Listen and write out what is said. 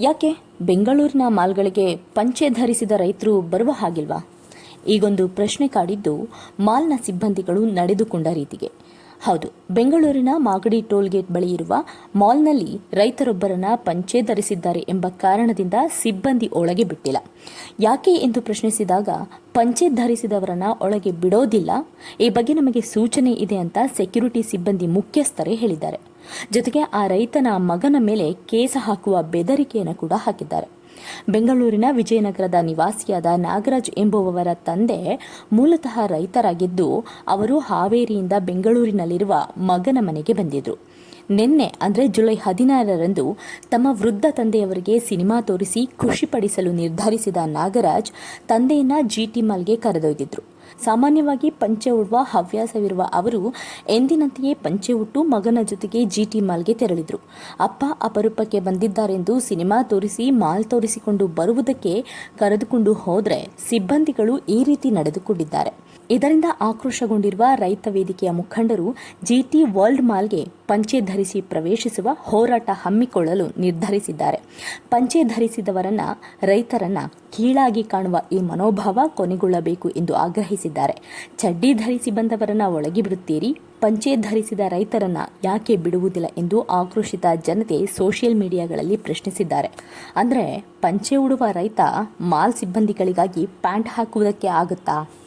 ಯಾಕೆ ಬೆಂಗಳೂರಿನ ಮಾಲ್ಗಳಿಗೆ ಪಂಚೆ ಧರಿಸಿದ ರೈತರು ಬರುವ ಹಾಗಿಲ್ವಾ? ಈಗೊಂದು ಪ್ರಶ್ನೆ ಕಾಡಿದ್ದು ಮಾಲ್ನ ಸಿಬ್ಬಂದಿಗಳು ನಡೆದುಕೊಂಡ ರೀತಿಗೆ. ಹೌದು, ಬೆಂಗಳೂರಿನ ಮಾಗಡಿ ಟೋಲ್ಗೇಟ್ ಬಳಿ ಇರುವ ಮಾಲ್ನಲ್ಲಿ ರೈತರೊಬ್ಬರನ್ನ ಪಂಚೆ ಧರಿಸಿದ್ದಾರೆ ಎಂಬ ಕಾರಣದಿಂದ ಸಿಬ್ಬಂದಿ ಒಳಗೆ ಬಿಟ್ಟಿಲ್ಲ. ಯಾಕೆ ಎಂದು ಪ್ರಶ್ನಿಸಿದಾಗ, ಪಂಚೆ ಧರಿಸಿದವರನ್ನ ಒಳಗೆ ಬಿಡೋದಿಲ್ಲ, ಈ ಬಗ್ಗೆ ನಮಗೆ ಸೂಚನೆ ಇದೆ ಅಂತ ಸೆಕ್ಯೂರಿಟಿ ಸಿಬ್ಬಂದಿ ಮುಖ್ಯಸ್ಥರೇ ಹೇಳಿದ್ದಾರೆ. ಜೊತೆಗೆ ಆ ರೈತನ ಮಗನ ಮೇಲೆ ಕೇಸ ಹಾಕುವ ಬೆದರಿಕೆಯನ್ನು ಕೂಡ ಹಾಕಿದ್ದಾರೆ. ಬೆಂಗಳೂರಿನ ವಿಜಯನಗರದ ನಿವಾಸಿಯಾದ ನಾಗರಾಜ್ ಎಂಬುವವರ ತಂದೆ ಮೂಲತಃ ರೈತರಾಗಿದ್ದು ಅವರು ಹಾವೇರಿಯಿಂದ ಬೆಂಗಳೂರಿನಲ್ಲಿರುವ ಮಗನ ಮನೆಗೆ ಬಂದಿದ್ರು. ನಿನ್ನೆ, ಅಂದರೆ ಜುಲೈ ಹದಿನಾರರಂದು, ತಮ್ಮ ವೃದ್ಧ ತಂದೆಯವರಿಗೆ ಸಿನಿಮಾ ತೋರಿಸಿ ಖುಷಿಪಡಿಸಲು ನಿರ್ಧರಿಸಿದ ನಾಗರಾಜ್ ತಂದೆಯನ್ನ ಜಿಟಿ ಮಾಲ್ಗೆ ಕರೆದೊಯ್ದಿದ್ರು. ಸಾಮಾನ್ಯವಾಗಿ ಪಂಚೆ ಉಡುವ ಹವ್ಯಾಸವಿರುವ ಅವರು ಎಂದಿನಂತೆಯೇ ಪಂಚೆ ಉಟ್ಟು ಮಗನ ಜೊತೆಗೆ ಜಿಟಿ ಮಾಲ್ಗೆ ತೆರಳಿದ್ರು. ಅಪ್ಪ ಅಪರೂಪಕ್ಕೆ ಬಂದಿದ್ದಾರೆಂದು ಸಿನಿಮಾ ತೋರಿಸಿ ಮಾಲ್ ತೋರಿಸಿಕೊಂಡು ಬರುವುದಕ್ಕೆ ಕರೆದುಕೊಂಡು ಹೋದರೆ ಸಿಬ್ಬಂದಿಗಳು ಈ ರೀತಿ ನಡೆದುಕೊಂಡಿದ್ದಾರೆ. ಇದರಿಂದ ಆಕ್ರೋಶಗೊಂಡಿರುವ ರೈತ ವೇದಿಕೆಯ ಮುಖಂಡರು ಜಿಟಿ ವರ್ಲ್ಡ್ ಮಾಲ್ಗೆ ಪಂಚೆ ಧರಿಸಿ ಪ್ರವೇಶಿಸುವ ಹೋರಾಟ ಹಮ್ಮಿಕೊಳ್ಳಲು ನಿರ್ಧರಿಸಿದ್ದಾರೆ. ಪಂಚೆ ಧರಿಸಿದವರನ್ನ, ರೈತರನ್ನ ಕೀಳಾಗಿ ಕಾಣುವ ಈ ಮನೋಭಾವ ಕೊನೆಗೊಳ್ಳಬೇಕು ಎಂದು ಆಗ್ರಹಿಸಿದ್ದಾರೆ. ಚಡ್ಡಿ ಧರಿಸಿ ಬಂದವರನ್ನ ಒಳಗೆ ಬಿಡುತ್ತೀರಿ, ಪಂಚೆ ಧರಿಸಿದ ರೈತರನ್ನ ಯಾಕೆ ಬಿಡುವುದಿಲ್ಲ ಎಂದು ಆಕ್ರೋಶಿತ ಜನತೆ ಸೋಷಿಯಲ್ ಮೀಡಿಯಾಗಳಲ್ಲಿ ಪ್ರಶ್ನಿಸಿದ್ದಾರೆ. ಅಂದರೆ ಪಂಚೆ ಉಡುವ ರೈತ ಮಾಲ್ ಸಿಬ್ಬಂದಿಗಳಿಗಾಗಿ ಪ್ಯಾಂಟ್ ಹಾಕುವುದಕ್ಕೆ ಆಗುತ್ತಾ?